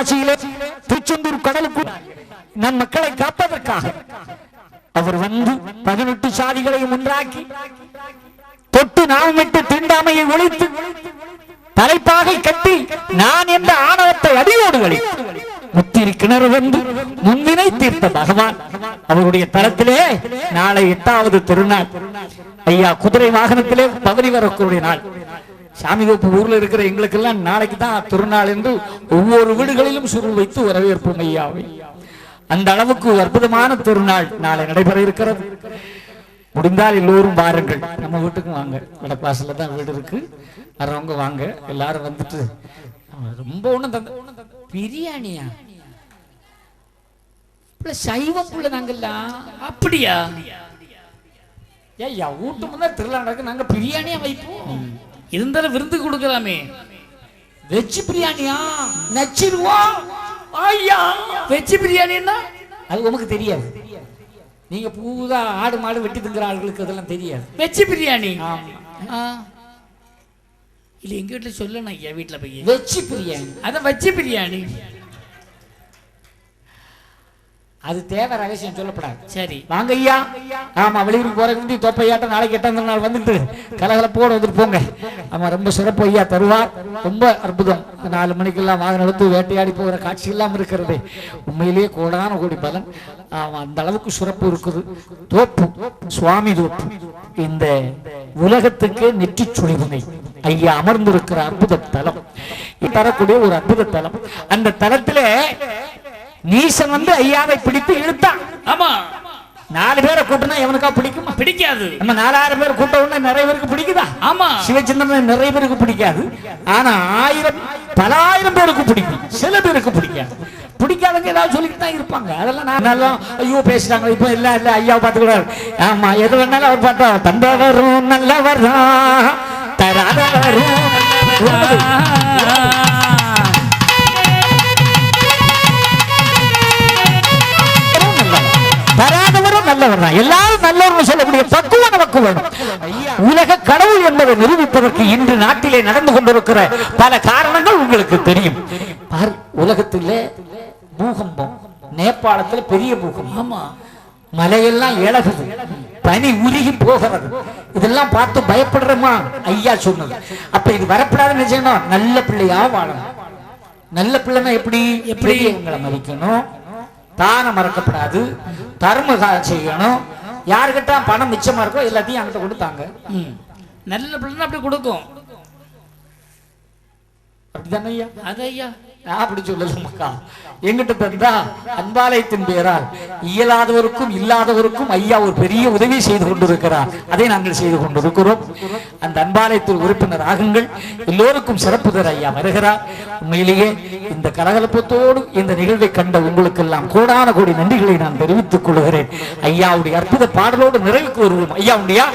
ஆயிரத்தெட்டு திருச்செந்தூர் கடலுக்கு நம் மக்களை காப்பதற்காக அவர் வந்து பதினெட்டு சாதிகளையும் ஒன்றாக்கி தொட்டு நாமமிட்டு தீண்டாமையை ஒழித்து தலைப்பாகை கட்டி நான் என்ற ஆணவத்தை அடியோடு வலித்து முத்திரி கிணறு வந்து முன்வினை தீர்த்த பகவான். அவருடைய தளத்திலே நாளை எட்டாவது திருநாள். ஐயா குதிரை வாகனத்திலே பகுதி வரக்கூடிய நாள். சாமி தோப்பு ஊர்ல இருக்கிற எங்களுக்கெல்லாம் நாளைக்கு தான் திருநாள் என்று ஒவ்வொரு வீடுகளிலும் சுருள் வைத்து வரவேற்போம் ஐயாவை. அந்த அளவுக்கு அற்புதமான திருநாள் நாளை நடைபெற இருக்கிறது. முடிந்தால் எல்லோரும் வாருங்கள். நம்ம வீட்டுக்கும் வாங்க. வடப்பாசில தான் வீடு இருக்கு. வர்றவங்க வாங்க. எல்லாரும் வந்துட்டு ரொம்ப ஒண்ணும் தந்த பிரியாணியா? இப்ப சைவம் புள்ள நாங்கெல்லாம் அப்படியா? ஏய்யா வீட்டு முன்னா திருவிழா நடக்கு நாங்க பிரியாணியா வைப்போம். இருந்தாலும் விருந்து கொடுக்கலாமே. வெஜ் பிரியாணியா? நச்சிருவோம் ஐயா வெஜ் பிரியாணின்னா? அது உமக்கு தெரியாது. நீங்க பூதா ஆடு மாடு வெட்டி திங்கிற ஆளுகளுக்கு அதெல்லாம் தெரியாது. வெஜ் பிரியாணி. இல்ல எங்க வீட்டுல சொல்லணும் ஐயா வீட்டுல போய் வெஜ் பிரியாணி. அதான் வெஜ் பிரியாணி. அது தேவை ரகசியம் சொல்லப்படாது. சரி. வாங்க ஐயா. ஆமா வெளியூருக்கு போறதுக்கு முந்தி தோப்பையாட்டம் நாளைக்கு எட்டாம் நாள் வந்துட்டு கலகலப்போட வந்துட்டு போங்க. ஆமா ரொம்ப சிறப்பு ஐயா தருவார். ரொம்ப அற்புதம். நாலு மணிக்கெல்லாம் வாகனம் எடுத்து வேட்டையாடி போகிற காட்சி எல்லாம் இருக்கிறது. உண்மையிலேயே கோடான கோடி பலன். ஆமா அந்த அளவுக்கு சிறப்பு இருக்குது. தோப்பு சுவாமி தோப்பு. இந்த உலகத்துக்கு நெற்றி சுழிவுனை. ஐயா அமர்ந்திருக்கிற அற்புத தலம். தரக்கூடிய ஒரு அற்புத தலம். அந்த தலத்திலே நீசன் வந்து ஐயாவை பிடித்து இழுத்தான். ஆமா. நாலு பேரை கூட்டினா எவனுக்கா பிடிக்குமா? பிடிக்காது. நம்ம நாலாயிரம் பேர் கூட்ட உடனே நிறைய பேருக்கு பிடிக்குதா? ஆமா. சிவச்சந்திரன் நிறைய பேருக்கு பிடிக்காது. ஆனா ஆயிரம் பல ஆயிரம் பேருக்கு பிடிக்கும். சில பேருக்கு பிடிக்காது. பிடிக்காதவங்க ஏதாவது சொல்லிட்டு தான் இருப்பாங்க. அதெல்லாம் நான் நல்லா ஐயோ பேசுறாங்க இப்போ இல்ல இல்ல ஐயா பார்த்துக்கிறாரு ஆமா எது வேணாலும் அவர் பார்த்தா தந்தவரும் நல்லவர் தான் தராதவரும் நல்லவர். தான். எல்லாரும் நல்லவர்னு சொல்லக்கூடிய பக்குவம் நமக்கு வேணும் உலக கடவுள் என்பதை நிரூபிப்பதற்கு இன்று நாட்டிலே நடந்து கொண்டிருக்கிற பல காரணங்கள் உங்களுக்கு தெரியும். உலகத்திலே பூகம்பம் நேபாளத்துல பெரிய பூகம்பம். ஆமா. மலையெல்லாம் இழகுது. பனி உருகி போகிறது. இதெல்லாம் பார்த்து பயப்படுறோமா? ஐயா சொன்னது. அப்ப இது வரப்படாதுன்னு செய்யணும்? நல்ல பிள்ளையா வாழணும். நல்ல பிள்ளைனா எப்படி? எப்படி? எங்களை மதிக்கணும்? தானம் மறக்கப்படாது. தர்ம செய்யணும். யாருக்கிட்ட பணம் மிச்சமா இருக்கோ எல்லாத்தையும் அங்கிட்ட கொடுத்தாங்க. நல்ல பிள்ளை அப்படி கொடுக்கும். அப்படிதானே ஐயா? அது ஐயா நான் அப்படி சொல்லல எங்கிட்ட தந்தா அன்பாலயத்தின் பெயரால் இயலாதவருக்கும் இல்லாதவருக்கும் ஐயா ஒரு பெரிய உதவி செய்து கொண்டிருக்கிறார். அதை நாங்கள் செய்து கொண்டிருக்கிறோம். அந்த அன்பாலயத்தில் உறுப்பினர் ஆகுங்கள். எல்லோருக்கும் சிறப்பு தர ஐயா வருகிறார். உண்மையிலேயே இந்த கலகலப்பத்தோடு இந்த நிகழ்வை கண்ட உங்களுக்கெல்லாம் கோடான கோடி நன்றிகளை நான் தெரிவித்துக் கொள்கிறேன். ஐயாவுடைய அற்புத பாடலோடு நிறைவுக்கு வருவோம். ஐயா உண்டியா?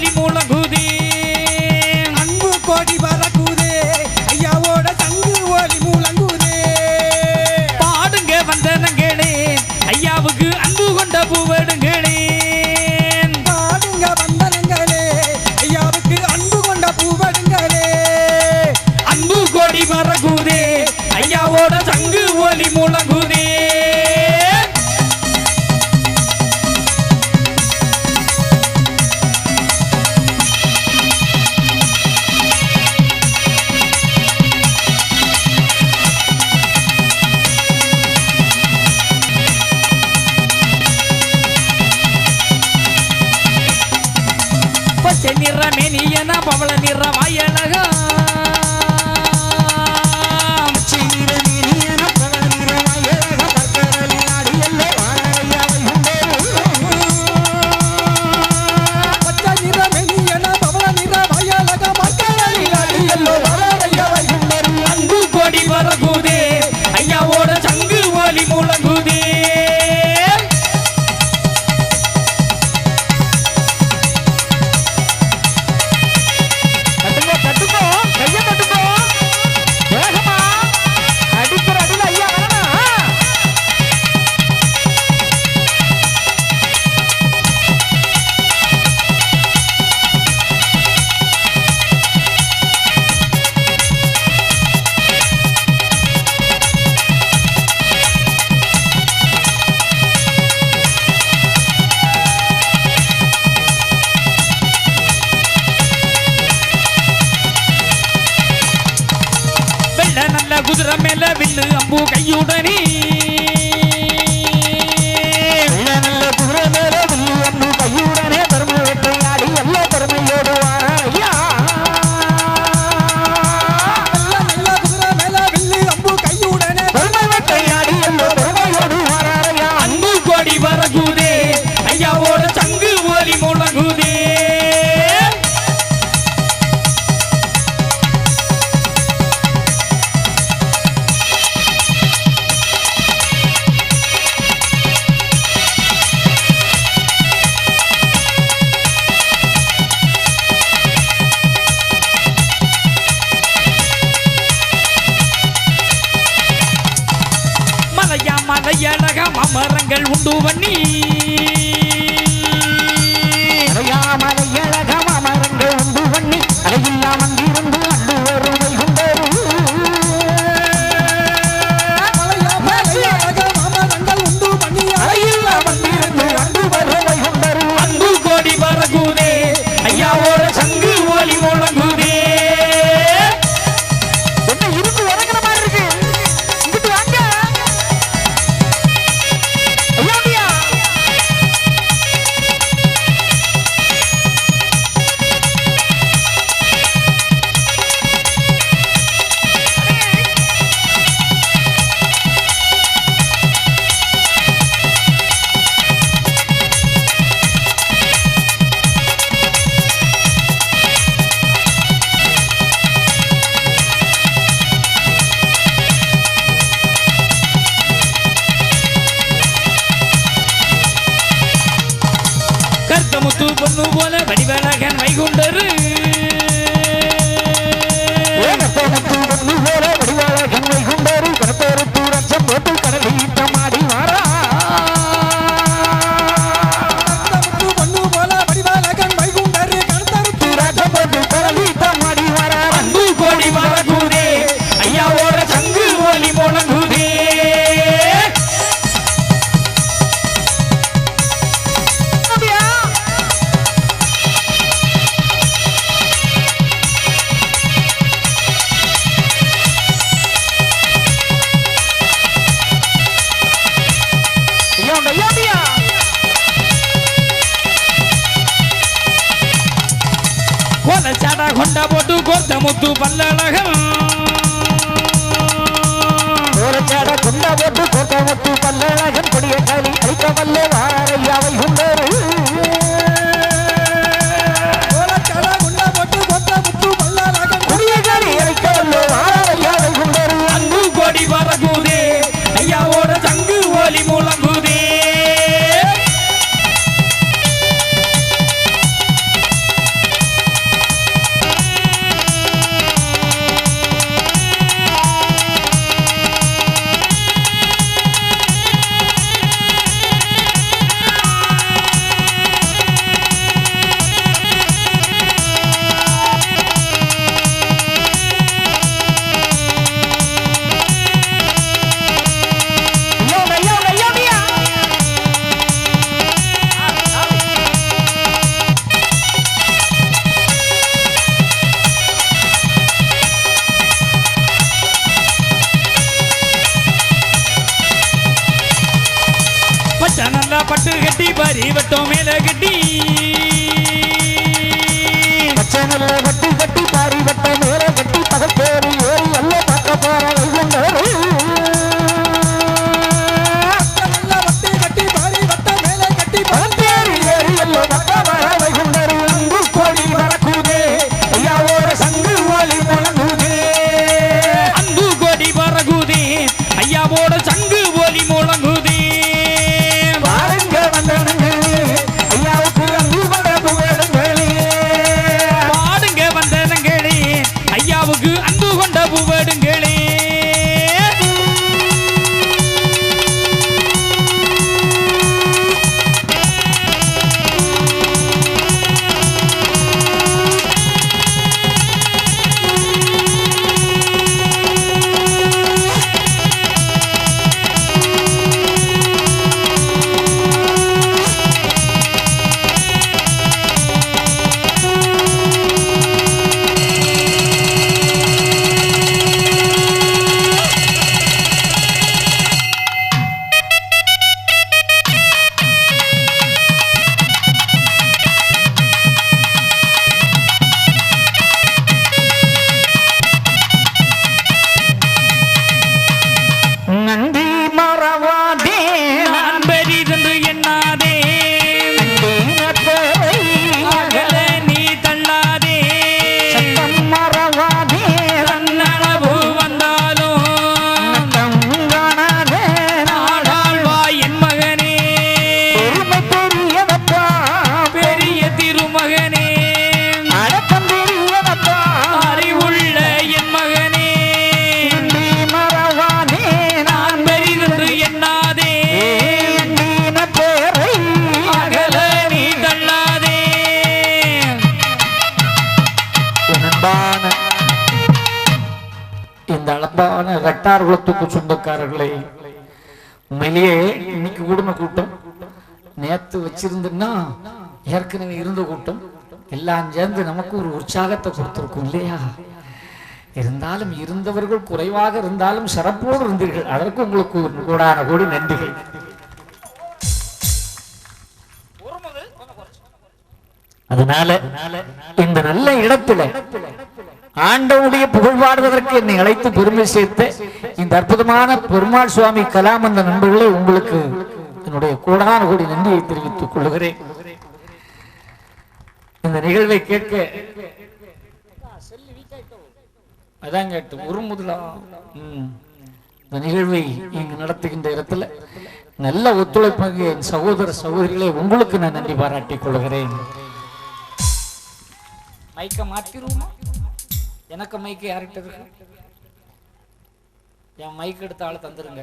சங்கு ஒலி முழங்குதே அன்பு கோடி பறக்குதே ஐயாவோட தங்கு ஒலி முழங்குதே பாடுங்க வந்தனங்களே. ஐயாவுக்கு அன்பு கொண்ட பூவெடுங்களே. பாடுங்க வந்தனங்களே. ஐயாவுக்கு அன்பு கொண்ட பூவடுங்களே. அன்பு கொடி பறக்குதே ஐயாவோட சங்கு ஒலி முழங்குதே கனகமா கோரச்சாட குண்டா போட்டு கோட்டை முத்து பல்லழகன் கொடிய காலி அழிக்க வல்லே வாரையாவை உண்டோரு வட்டார் குலத்துக்கு சொந்தக்காரர்களே. உண்மையிலேயே இன்னைக்கு கூடின கூட்டம். நேத்து வச்சிருந்தோம்னா ஏற்கனவே இருந்த கூட்டம். எல்லாம் சேர்ந்து நமக்கு ஒரு உற்சாகத்தை கொடுத்துருக்கும் இல்லையா? இருந்தாலும் இருந்தவர்கள் குறைவாக இருந்தாலும் சிறப்போடு இருந்தீர்கள். அதற்கு உங்களுக்கு ஒரு கோடான கோடி நன்றிகள். அதனால இந்த நல்ல இடத்துல ஆண்டவனுடைய புகழ் பாடுவதற்கு என்னை அழைத்து பெருமை சேர்த்த இந்த அற்புதமான பெருமாள் சுவாமி கலாம் அந்த நண்பர்களே உங்களுக்கு என்னுடைய கூடான கூடி நன்றியை தெரிவித்துக் கொள்கிறேன். இந்த நிகழ்வை கேட்க அதான் கேட்டு ஒரு முதலா? இந்த நிகழ்வை இங்கு நடத்துகின்ற இடத்துல நல்ல ஒத்துழைப்பாக என் சகோதர சகோதரிகளை உங்களுக்கு நான் நன்றி பாராட்டிக் கொள்கிறேன். மைக்க மாத்திருவோமா? எனக்கு மைக்கு யார்கிட்ட இருக்கு? என் மைக் எடுத்த ஆளு தந்துருங்க.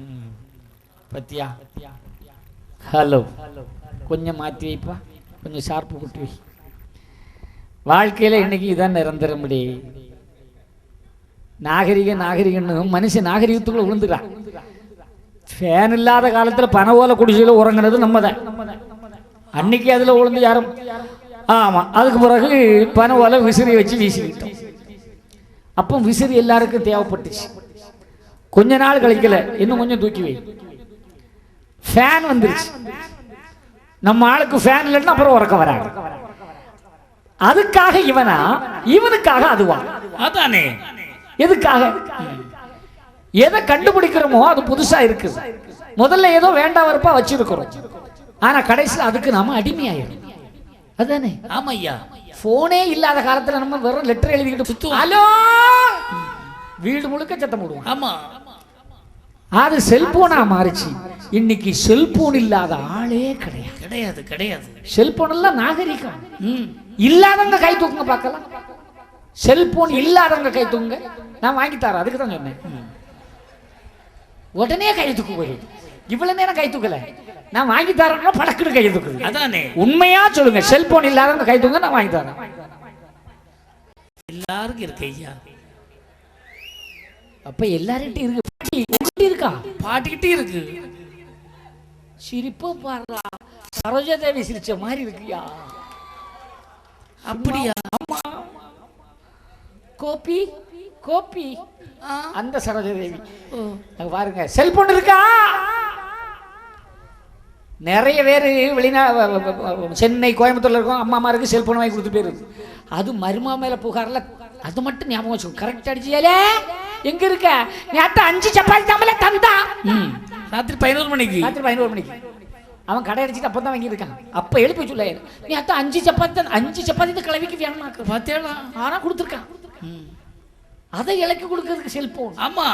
ம். பத்தியா? ஹலோ கொஞ்சம் மாற்றி வைப்பா. கொஞ்சம் ஷார்ப்பு குட்டி வை. வாழ்க்கையில் இன்னைக்கு இதான் நிரந்தரமுடி. நாகரிக நாகரிகன்னு மனுஷன் நாகரிகத்துக்குள்ள விழுந்துக்கிறான் ஃபேன் இல்லாத காலத்தில் பனை ஓலை குடிசையில் உறங்குனது நம்ம தான் அன்னைக்கு அதில் விழுந்து யாரும் ஆமா அதுக்கு பிறகு பனை ஓலை விசிறி வச்சு வீசிக்கிட்டோம். அப்போ விசிறி எல்லாருக்கும் தேவைப்பட்டுச்சு. கொஞ்ச நாள் கழிக்கல இன்னும் கொஞ்சம் தூக்கி வை. ஃபேன் வந்துருச்சு. நம்ம ஆளுக்கு ஃபேன் இல்லைன்னா அப்புறம் உறக்க வராது. அதுக்காக இவனா இவனுக்காக அதுவா? அதானே. எதுக்காக? எதை கண்டுபிடிக்கிறோமோ அது புதுசா இருக்கு முதல்ல ஏதோ வேண்டாம் வரப்பா வச்சிருக்கிறோம். ஆனா கடைசியில் அதுக்கு நாம அடிமையாயிரும் அதானே? ஆமா ஐயா போனே இல்லாத காலத்துல நம்ம வெறும் லெட்டர் எழுதிக்கிட்டு சுத்துவோம். ஹலோ? வீடு முழுக்க சத்தம் போடுவோம். ஆமா. அது செல்போனா மாறிச்சு. இன்னைக்கு செல்போன் இல்லாத ஆளே கிடையாது. கிடையாது கிடையாது. செல்போன் எல்லாம் நாகரிகம். ம். இல்லாதவங்க கை தூக்குங்க பார்க்கலாம். செல்போன் இல்லாதவங்க கை தூக்குங்க. நான் வாங்கி தரேன் அதுக்கு தான் சொன்னேன். உடனே கை தூக்குவது இவ்வளவு நேரம் கை தூக்கல. நான் வாங்கி தரேன்னா படக்குன்னு கை தூக்குது. அதானே. உண்மையா சொல்லுங்க செல்போன் இல்லாதவங்க கை தூங்க நான் வாங்கி தரேன். எல்லாருக்கும் இருக்கு ஐயா. அப்ப எல்லார்கிட்டையும் இருக்கு. பாட்டி, உங்ககிட்ட இருக்கா? பாட்டுக்கிட்டே இருக்கு. சிரிப்பு பாடுறா சரோஜா தேவி சிரிச்ச மாதிரி இருக்குயா அப்படியா? கோபி கோபி. அந்த சரோஜா தேவி. பாருங்க. செல்போன் இருக்கா? நிறைய பேர் வெளிநா சென்னை கோயம்புத்தூர்ல இருக்கும் அம்மா அம்மாருக்கு செல்போன் வாங்கி கொடுத்து போயிருது அது மருமா மேல புகார்ல அது மட்டும் ஞாபகம் வச்சுக்கோ. கரெக்ட் அடிச்சியாலே? எங்க இருக்க? நேத்து அஞ்சு சப்பாத்தி தாமல தந்தா ம். ராத்திரி பதினோரு மணிக்கு. ராத்திரி பதினோரு மணிக்கு. அவன் கடை அடிச்சுட்டு அப்போ தான் வாங்கியிருக்கான். அப்போ எழுப்பி நீ அத்தை அஞ்சு சப்பாத்தி அஞ்சு சப்பாத்தி கிளவிக்கு வேணுமாக்கு பாத்தியாளா? ஆனா கொடுத்துருக்கான். அதை இலக்கி கொடுக்கறதுக்கு செல்போன். ஆமா.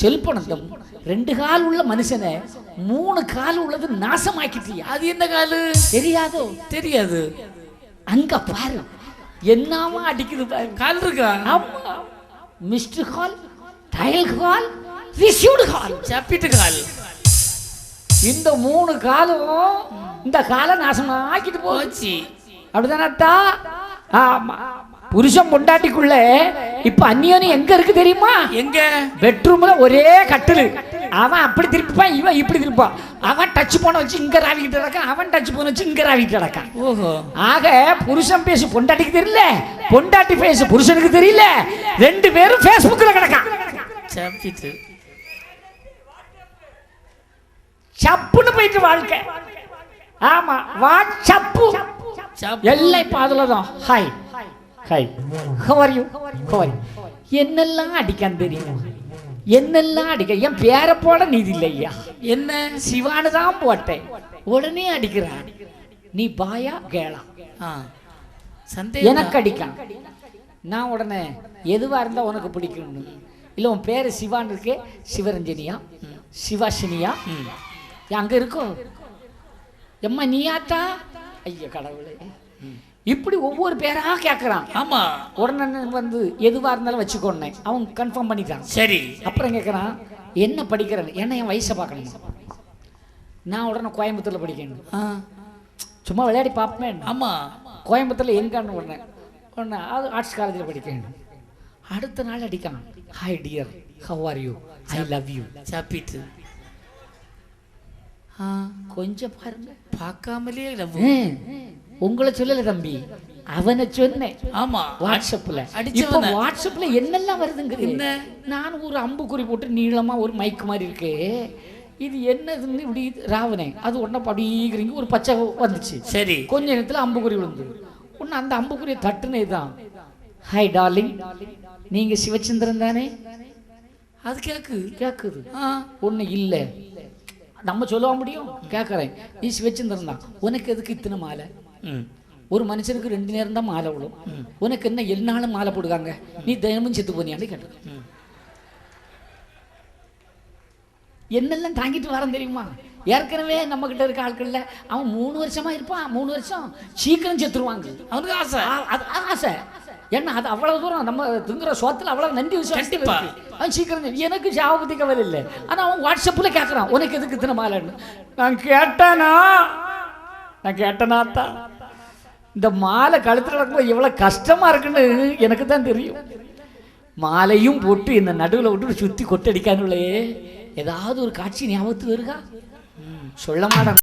செல்போன் அந்த ரெண்டு கால் உள்ள மனுஷனை மூணு கால் உள்ளது நாசமாக்கிட்டியா? அது என்ன காலு? தெரியாதோ? தெரியாது. அங்க பாரு. என்னமா அடிக்குது பாரு. கால் இருக்கா? ஆமா. Missed call dial call received call. சப்பிட்டு call. இந்த மூணு காலும் இந்த காலை நாசமாக்கிட்டு போச்சு. அப்படிதானட்டா ஆமா. புருஷன் பொண்டாட்டிக்குள்ள இப்ப அந்நியோனி எங்க இருக்கு தெரியுமா? எங்க? பெட்ரூம்ல ஒரே கட்டிலு. அவன் அப்படி திருப்பிப்பான் இவன் இப்படி திருப்பான். அவன் டச் போன வச்சு இங்க ராவிக்கிட்டு கிடக்கான் அவன் டச் போன வச்சு இங்க ராவிக்கிட்டு கிடக்கான். ஓஹோ. ஆக புருஷன் பேசு பொண்டாட்டிக்கு தெரியல பொண்டாட்டி பேசு புருஷனுக்கு தெரியல ரெண்டு பேரும் Facebookல கிடக்கான். சப்புன்னு போயிட்டு வாழ்க்கை. ஆமா சப்பு. எல்லாம் இப்ப அதுலதான் hi hi how are you how are என்னெல்லாம் அடிக்கான் தெரியும்? என்னெல்லாம் அடிக்க என் பேரை போட நீதி இல்லையா? என்ன? சிவானு தான் போட்டேன். உடனே அடிக்கிறான். நீ பாயா? கேளா. ஆ. சந்தேகம் எனக்கு அடிக்கான். நான் உடனே எதுவா இருந்தா உனக்கு பிடிக்கும்னு. இல்ல உன் பேரு சிவான் இருக்கு சிவரஞ்சனியா? சிவாசினியா. அங்க இருக்கோ எம்மா நீயாத்தா? ஐயா கடவுளே. இப்படி ஒவ்வொரு பேரா கேட்கறான் ஆமா. உடனே வந்து எதுவா இருந்தாலும் வச்சுக்கோன்னே அவன் கன்ஃபார்ம் பண்ணிட்டான் சரி. அப்புறம் கேட்குறான் என்ன படிக்கிறேன் என்ன என் வயசை பார்க்கணுமா? நான் உடனே கோயம்புத்தூர்ல படிக்கணும் ஆ. சும்மா விளையாடி பார்ப்பேன். ஆமா. கோயம்புத்தூர்ல எங்கன்னு உடனே உடனே அது ஆர்ட்ஸ் காலேஜில் படிக்கணும் அடுத்த நாள் அடிக்கான் hi dear how are you I love you சாப்பிட்டு. ஆ கொஞ்சம் பாருங்க. பார்க்காமலே லவ் உங்களை சொல்லல தம்பி. அவனை சொன்னேன். ஆமா. வாட்ஸ்அப்ல. இப்ப வாட்ஸ்அப்ல என்னெல்லாம் வருதுங்க என்ன? நான் ஒரு அம்புக்குறி போட்டு நீளமா ஒரு மைக் மாதிரி இருக்கு. இது என்னதுன்னு இப்படி ராவனே அது உடனே படிக்கிறீங்க ஒரு பச்சை வந்துச்சு. சரி. கொஞ்ச நேரத்துல அம்புக்குறி விழுந்து உன்னை அந்த அம்புக்குறியை தட்டுனே தான். ஹாய் டார்லிங் நீங்க சிவச்சந்திரன் தானே? அது கேக்கு. கேக்குது. ஆ. ஒண்ணு இல்ல. நம்ம சொல்ல முடியும்? கேட்கறேன் நீ சிவச்சந்திரன் தான். உனக்கு எதுக்கு இத்தனை மாலை? ஒரு மனுஷனுக்கு ரெண்டு நேரம் தான் மாலை விடும் உனக்கு என்ன என்னாலும் மாலை போடுவாங்க? நீ தினமும் செத்து போனியான்னு கேட்டேன். என்னெல்லாம் தாங்கிட்டு வரேன் தெரியுமா? ஏற்கனவே நம்ம கிட்ட இருக்க ஆட்கள்ல அவன் மூணு வருஷமா இருப்பான். மூணு வருஷம் சீக்கிரம் செத்துருவாங்க. அவனுக்கு ஆசை. அது ஆசை. ஏன்னா அது அவ்வளவு தூரம் நம்ம திங்குற சோத்துல அவ்வளவு நன்றி. இருக்கு. அவன் சீக்கிரம் எனக்கு சாவை பத்தி கவலை இல்லை. ஆனா அவன் வாட்ஸ்அப்ல கேட்கறான் உனக்கு எதுக்கு இத்தனை மாலைன்னு நான் கேட்டானா? நான் கேட்டனாத்தா இந்த மாலை கழுத்தில் நடக்கும்போது எவ்வளோ கஷ்டமா இருக்குன்னு எனக்கு தான் தெரியும். மாலையும் போட்டு இந்த நடுவில் விட்டு சுத்தி கொட்டடிக்கானுள்ளே ஏதாவது ஒரு காட்சி ஞாபகத்துக்கு வருகா சொல்ல மாட்டேன்